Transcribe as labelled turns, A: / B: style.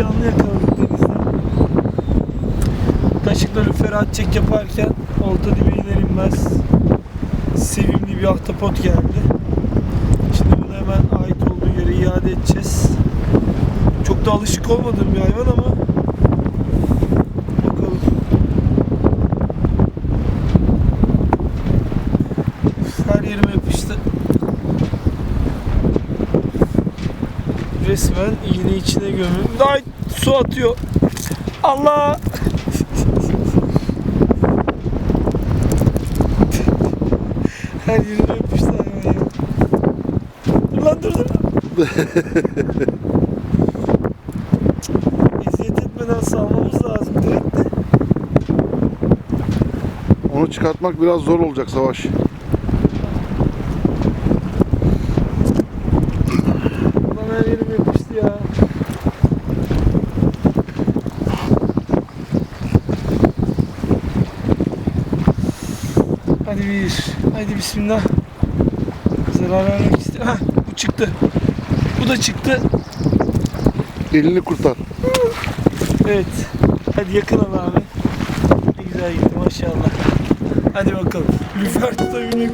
A: canlı yakaladık denizden. Kaşıkları Ferhat çek yaparken olta dibe iner inmez sevimli bir ahtapot geldi. Şimdi bunu hemen ait olduğu yere iade edeceğiz. Çok da alışık olmadığım bir hayvan ama Resmen iğne içine gömüldüm. Ay su atıyor. Allah! Her yerine yapıştı ya. Dur lan dur dur. Eziyet etmeden salmamız lazım direkt de.
B: Onu çıkartmak biraz zor olacak Savaş.
A: Ulan her yerim yapıştı ya. Hadi bir. Hadi bismillah. Zarar vermek istiyor. Hah bu çıktı. Bu da çıktı.
B: Elini kurtar.
A: Evet. Hadi yakın al abi. Ne güzel gitti maşallah. Hadi bakalım. Lüfer tutabilmek